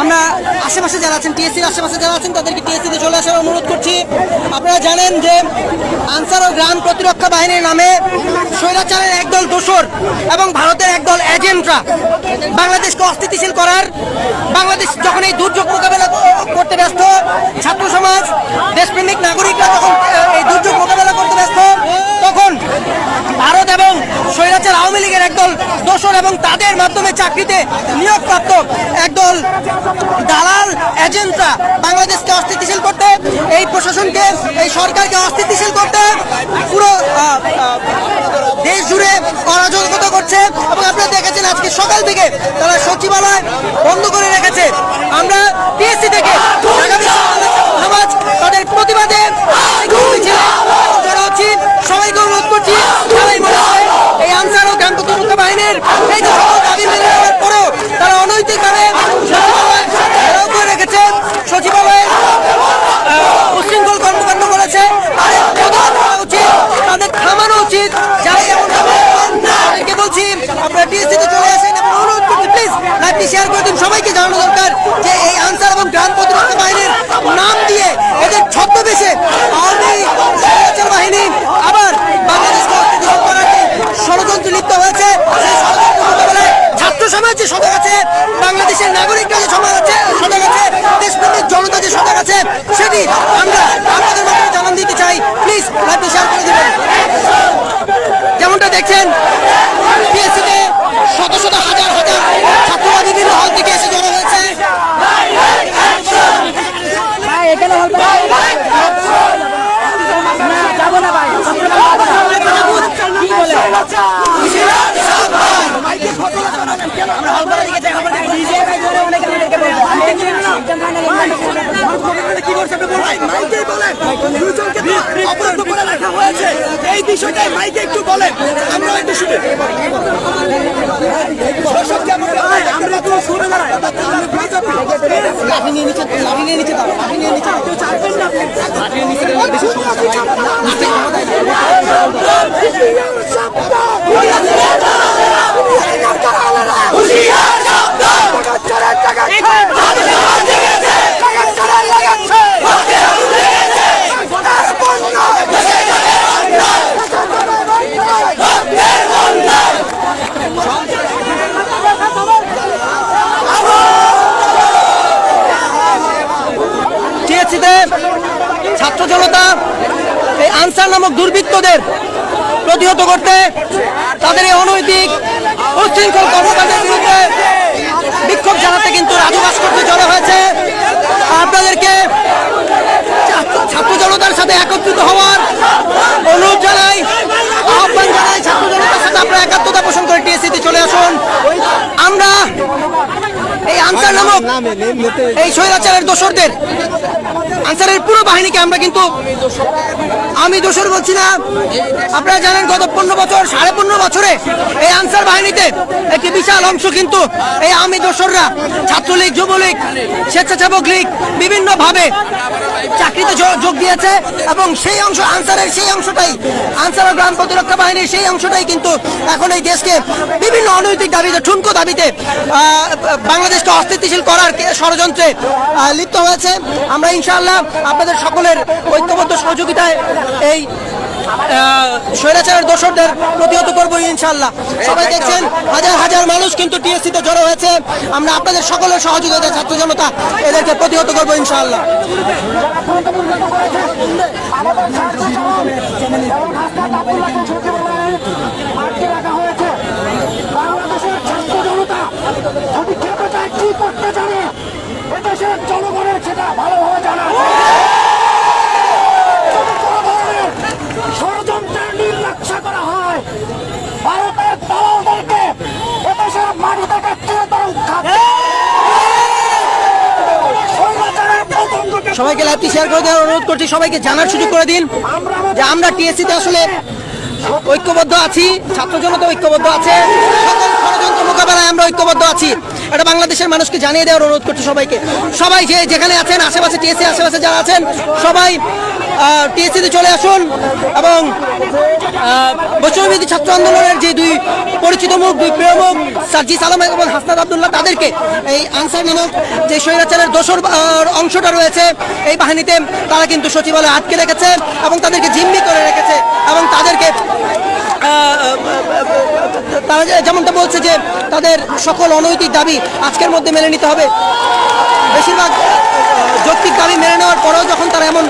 আমরা আশেপাশে যারা আছেন টিএসসির আশেপাশে যারা আছেন, তাদেরকে টিএসসিতে চলে আসার অনুরোধ করছি। আপনারা জানেন যে আনসার ও গ্রাম প্রতিরক্ষা বাহিনীর নামে স্বৈরাচারের একদল দোসর এবং ভারতের একদল এজেন্টরা বাংলাদেশকে অস্থিতিশীল করার, বাংলাদেশ যখন এই দুর্যোগ মোকাবেলা করতে ব্যস্ত, ছাত্র সমাজ, দেশপ্রেমিক নাগরিকরা যখন এই দুর্যোগ মোকাবেলা করতে ব্যস্ত, তখন ভারত এবং স্বৈরাচার আওয়ামী লীগের একদল দোষর এবং তাদের মাধ্যমে চাকরিতে নিয়োগপ্রাপ্ত একদল দালাল এজেন্টরা বাংলাদেশকে অস্থিতিশীল করতে, এই প্রশাসনকে, এই সরকারকে অস্থিতিশীল করতে, পুরো দেশ জুড়ে অরাজকতা করছে। এবং আপনারা দেখেছেন আজকে সকাল থেকে তারা সচিবালয় বন্ধ করে রেখেছে। আমরা পিএসসি থেকে আগামী সমাজ তাদের প্রতিবাদে যারা হচ্ছি সবাইকে অনুরোধ করছি সবাই মনে হয় এই আনসার ও গ্রাম প্রতিরক্ষা বাহিনীর এই যে সকল দাবি মেনে নেওয়ার পরেও তারা অনৈতিকভাবে সচিবালয় ঘেরাও করে রেখেছে সচিবালয়ে আহ, উচ্ছৃঙ্খল কর্মকাণ্ড করেছে তাদের প্রতিবাদ করা উচিত তাদের থামানো উচিত যারা এমন তাদেরকে বলছি আপনারা টিএসসিতে চলে আসেন এবং অনুরোধ করছি প্লিজ শেয়ার করে দিন, সবাইকে জানানো দরকার যে এই আনসার এবং গ্রাম প্রতিরক্ষা বাহিনীর নাম দিয়ে এদের ছদ্মবেশে আওয়ামী বাহিনী আবার অস্থিতিশীল ষড়যন্ত্র লিপ্ত হয়েছে। ছাত্র সমাজ যে সজাগ আছে, বাংলাদেশের নাগরিকরা যে সমাজ আছে, সজাগ আছে, দেশপ্রেমিক জনতা যে সজাগ আছে, সেটি আমরা আপনাদের মাধ্যমে জানান দিতে চাই। প্লিজ লাইভটি শেয়ার করে দিবেন। যেমনটা দেখছেন শত শত হাজার হাজার ছাত্ররা বিভিন্ন হল থেকে এসে জড়ো হয়েছে ভাই এখানে হল না যাব না ভাই কি বলে এই বিষয়টাই মাইকে একটু বলেন। আমরা একটু শুনি আমরা তো শুনে লাঠি নিয়ে নিচে লাঠি নিয়ে নিচে দাও লাঠি নিয়ে নিচে দাও লাঠি নিয়ে নিচে দিলে বেশি সমস্যা হয় টিএসসিতে ছাত্র জনতা এই আনসার নামক দুর্বৃত্তদের প্রতিহত করতে তাদের এই অনৈতিক উচ্ছৃঙ্খল কর্মকাণ্ডের বিরুদ্ধে বিক্ষোভ জানাতে কিন্তু রাজু ভাস্কর্যে জড়ো হয়েছে। আপনাদেরকে ছাত্র- জনতার সাথে একত্রিত হওয়ার অনুরোধ জানাই। আহ্বান জানাই ছাত্র জনতার সাথে আপনারা একাত্মতা পোষণ করে টিএসসিতে চলে আসুন। আমরা আনসার নামক এই স্বৈরাচারের দোসরদের আনসারের পুরো বাহিনীকে আমরা কিন্তু আমি দোসর বলছি না। আপনারা জানেন গত পনেরো বছর, সাড়ে পনেরো বছরে এই আনসার বাহিনীতে একটি বিশাল অংশ কিন্তু এই আমি দোসররা ছাত্রলীগ, যুবলীগ, স্বেচ্ছাসেবক লীগ বিভিন্নভাবে চাকরিতে যোগ- দিয়েছে এবং সেই অংশ আনসারের সেই অংশটাই, আনসার গ্রাম প্রতিরক্ষা বাহিনীর সেই অংশটাই কিন্তু এখন এই দেশকে বিভিন্ন অনৈতিক দাবিতে, ঠুনকো দাবিতে বাংলাদেশকে অস্থিতিশীল করার ষড়যন্ত্রে লিপ্ত হয়েছে। আমরা ইনশাআল্লাহ আপনাদের সকলের ঐক্যবদ্ধ সহযোগিতায় এই স্বৈরাচারের দোষরদের প্রতিহত করব ইনশাআল্লাহ। সবাই দেখছেন, হাজার হাজার মানুষ কিন্তু টিএসসিতে জড়ো হয়েছে। আমরা আপনাদের সকলের সহযোগিতায় ছাত্র জনতা এদেরকে প্রতিহত করব ইনশাআল্লাহ। আটকে রাখা হয়েছে বাংলাদেশের ছাত্র জনতা যদি খেতে চায় কি করতে জানে? এদেশের জনগণের সেটা ভালোভাবে জানা। ষড়যন্ত্রের নির্লক্ষ্য করা হয় ভারতের দালালদেরকে এদেশের মাটি থেকে চিরতরে উৎখাত। সবাইকে লাইভটি শেয়ার করে দেওয়ার অনুরোধ করছি সবাইকে জানার সুযোগ করে দিন। যে আমরা টিএসসিতে আসলে ঐক্যবদ্ধ আছি ছাত্র জনতা ঐক্যবদ্ধ আছে সকল ষড়যন্ত্র মোকাবেলায় আমরা ঐক্যবদ্ধ আছি। এটা বাংলাদেশের মানুষকে জানিয়ে দেওয়ার অনুরোধ করছি সবাইকে। সবাই যে যেখানে আছেন আশেপাশে টিএসসি আশেপাশে যারা আছেন সবাই টিএসসিতে চলে আসুন এবং বৈষ্ণবীতি ছাত্র আন্দোলনের যে দুই পরিচিত মুখ দুই প্রিয় মুখ সার্জিস আলম এবং হাসনাদ আবদুল্লাহ তাদেরকে এই আনসার নামক যে স্বৈরাচারের আহ, অংশটা রয়েছে এই বাহিনীতে তারা কিন্তু সচিবালয়ে আটকে রেখেছে এবং তাদেরকে জিম্মি করে রেখেছে এবং তাদেরকে তারা যেমনটা বলছে যে তাদের সকল অনৈতিক দাবি আজকের মধ্যে মেনে নিতে হবে। বেশিরভাগ যৌক্তিক দাবি মেনে নেওয়ার পরেও যখন তারা এমন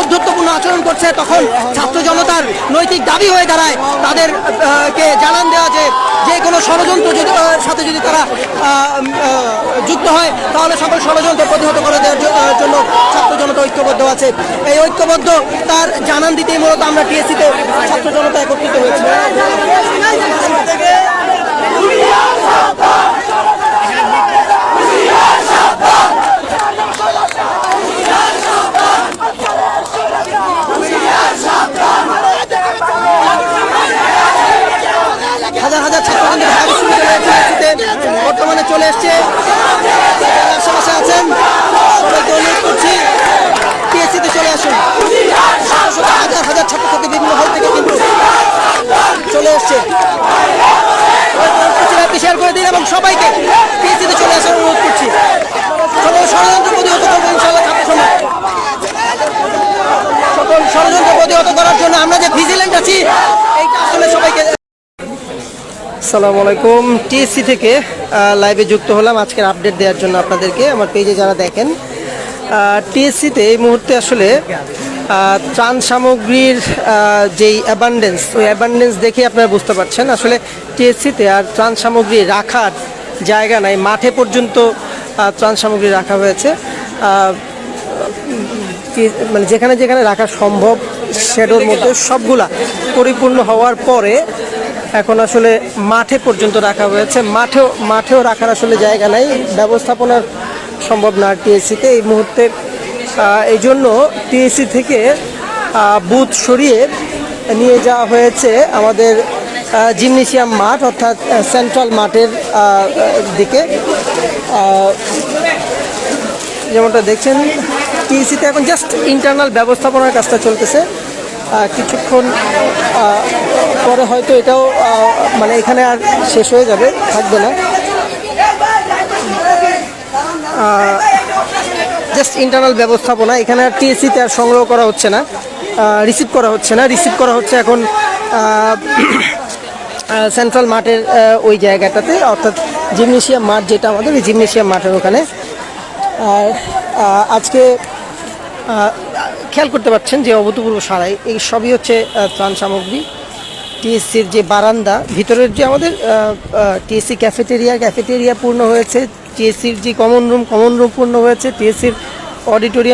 অধ্যত্বপূর্ণ আচরণ করছে তখন ছাত্র জনতার নৈতিক দাবি হয়ে দাঁড়ায়। তাদের আহ, কে জানান দেওয়া যে যে কোনো ষড়যন্ত্র যদি সাথে যদি তারা যুক্ত হয় তাহলে সকল ষড়যন্ত্র প্রতিহত করে দেওয়ার জন্য ছাত্র জনতা ঐক্যবদ্ধ আছে। এই ঐক্যবদ্ধ তার জানান দিতেই মূলত আমরা টিএসসিতে ছাত্র জনতা একত্রিত হয়েছি হাজার হাজার ছাত্র কিন্তু ঢাকা বিশ্ববিদ্যালয়ের টিএসসিতে বর্তমানে চলে আছেন, সবাইকে অনুরোধ করছি, টিএসসিতে চলে আসুন। হাজার হাজার ছাত্রছাত্রী বিভিন্ন হল থেকে কিন্তু চলে এসছে। শেয়ার করে দিন এবং সবাইকে টিএসসিতে চলে আসার অনুরোধ করছি। সকল ষড়যন্ত্র প্রতিহত করব ইনশাল্লাহ ছাত্র সকল ষড়যন্ত্র প্রতিহত করার জন্য আমরা যে ভিজিল্যান্ট আছি এইটা আসলে সবাইকে সালামু আলাইকুম। টিএসসি থেকে লাইভে যুক্ত হলাম। আজকের আপডেট দেওয়ার জন্য আপনাদেরকে। আমার পেজে যারা দেখেন টিএসসিতে এই মুহূর্তে আসলে ত্রাণ সামগ্রীর যেই অ্যাবান্ডেন্স ওই অ্যাবান্ডেন্স দেখে আপনারা বুঝতে পারছেন। আসলে টিএসসিতে আর ত্রাণ সামগ্রী রাখার জায়গা নাই। মাঠে পর্যন্ত ত্রাণ সামগ্রী রাখা হয়েছে। মানে যেখানে যেখানে রাখা সম্ভব শ্যাডোর মধ্যে সবগুলা পরিপূর্ণ হওয়ার পরে এখন আসলে মাঠে পর্যন্ত রাখা হয়েছে। মাঠেও মাঠেও রাখার আসলে জায়গা নাই। ব্যবস্থাপনার সম্ভব না টিএসসিতে এই মুহূর্তে এই জন্য টিএসসি থেকে বুথ সরিয়ে নিয়ে যাওয়া হয়েছে আমাদের জিমনেশিয়াম মাঠ অর্থাৎ সেন্ট্রাল মাঠের দিকে। যেমনটা দেখছেন টিএসিতে এখন জাস্ট ইন্টারনাল ব্যবস্থাপনার কাজটা চলতেছে। কিছুক্ষণ পরে হয়তো এটাও মানে এখানে আর শেষ হয়ে যাবে, থাকবে না। জাস্ট ইন্টারনাল ব্যবস্থাপনা, এখানে আর টিএসিতে আর সংগ্রহ করা হচ্ছে না রিসিভ করা হচ্ছে না। রিসিভ করা হচ্ছে এখন সেন্ট্রাল মাঠের ওই জায়গাটাতে, অর্থাৎ জিমনেশিয়াম মাঠ যেটা আমাদের, ওই জিমনেশিয়াম মাঠের ওখানে। আর আজকে খেয়াল করতে পারছেন যে অভূতপূর্ব সারাই। এই সবই হচ্ছে ত্রাণ সামগ্রী। টিএসসির যে বারান্দা, ভিতরের যে আমাদের টিএসসি ক্যাফেটেরিয়া ক্যাফেটেরিয়া পূর্ণ হয়েছে, টিএসসির যে কমন রুম কমন রুম পূর্ণ হয়েছে, টিএসসির অডিটোরিয়াম